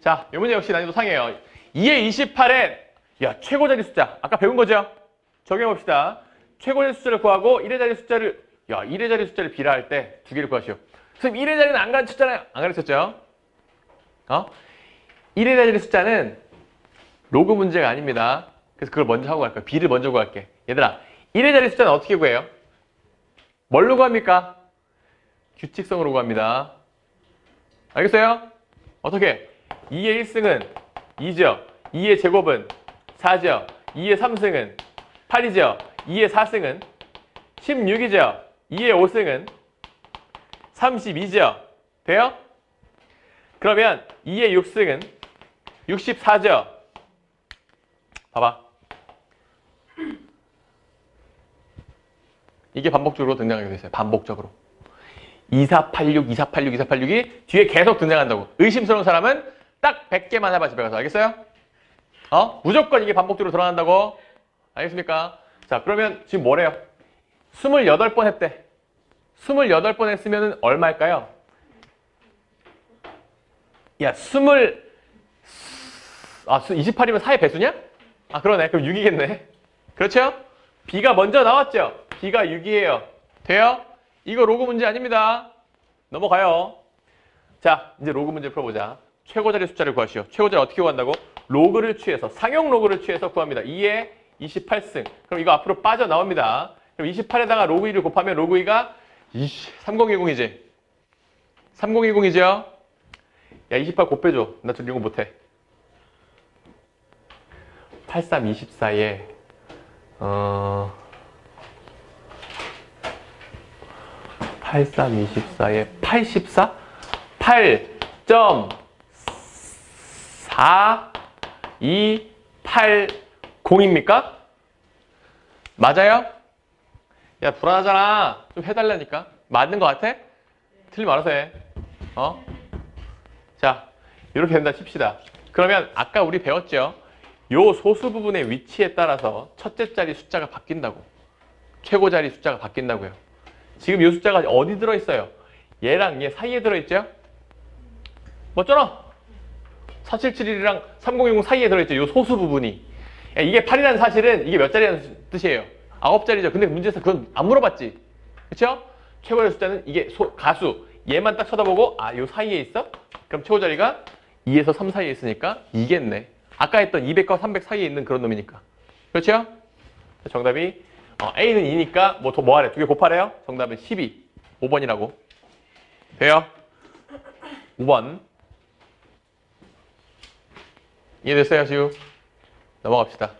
자, 이 문제 역시 난이도 상이에요. 2의 28에 야 최고 자리 숫자 아까 배운 거죠? 적용해 봅시다. 최고 자리 숫자를 구하고 1의 자리 숫자를 야 1의 자리 숫자를 비례할 때 두 개를 구하시오. 선생님 1의 자리는 안 가르쳤잖아요. 안 가르쳤죠? 어? 1의 자리 숫자는 로그 문제가 아닙니다. 그래서 그걸 먼저 하고 갈 거야. 비를 먼저 구할게. 얘들아 1의 자리 숫자는 어떻게 구해요? 뭘로 구합니까? 규칙성으로 구합니다. 알겠어요? 어떻게? 2의 1승은 2죠. 2의 제곱은 4죠. 2의 3승은 8이죠. 2의 4승은 16이죠. 2의 5승은 32죠. 돼요? 그러면 2의 6승은 64죠. 봐봐. 이게 반복적으로 등장하게 됐어요. 반복적으로. 2486, 2486, 2486이 뒤에 계속 등장한다고. 의심스러운 사람은 딱 100개만 해봐, 집에 가서. 알겠어요? 어? 무조건 이게 반복적으로 들어간다고. 알겠습니까? 자, 그러면 지금 뭐래요? 28번 했대. 28번 했으면 얼마일까요? 야, 20, 아, 28이면 4의 배수냐? 아, 그러네. 그럼 6이겠네. 그렇죠? B가 먼저 나왔죠? B가 6이에요. 돼요? 이거 로그 문제 아닙니다. 넘어가요. 자, 이제 로그 문제 풀어보자. 최고 자리 숫자를 구하시오. 최고 자리 어떻게 구한다고? 로그를 취해서, 상용 로그를 취해서 구합니다. 2에 28승. 그럼 이거 앞으로 빠져나옵니다. 그럼 28에다가 로그 2를 곱하면 로그 2가 3020이지. 3020이죠? 야, 28 곱빼줘. 나 지금 이거 못해. 8324에, 어, 8324에 84? 8.4280입니까? 맞아요? 야, 불안하잖아. 좀 해달라니까. 맞는 것 같아? 틀리면 알아서 해. 어? 자, 이렇게 된다 칩시다. 그러면 아까 우리 배웠죠? 요 소수 부분의 위치에 따라서 첫째 자리 숫자가 바뀐다고. 최고 자리 숫자가 바뀐다고요. 지금 이 숫자가 어디 들어있어요? 얘랑 얘 사이에 들어있죠? 맞잖아. 477이랑 3010 사이에 들어있죠. 이 소수 부분이. 야, 이게 8이라는 사실은 이게 몇 자리라는 뜻이에요? 9자리죠. 근데 문제에서 그건 안 물어봤지. 그쵸? 최고의 숫자는 이게 소- 가수. 얘만 딱 쳐다보고 아, 요 사이에 있어? 그럼 최고 자리가 2에서 3 사이에 있으니까 이겠네. 아까 했던 200과 300 사이에 있는 그런 놈이니까. 그렇죠? 정답이 어, A는 2니까 뭐더 뭐하래? 두 개 곱하래요? 정답은 12. 5번이라고. 돼요? 5번. 이해됐어요, 지우? 넘어갑시다.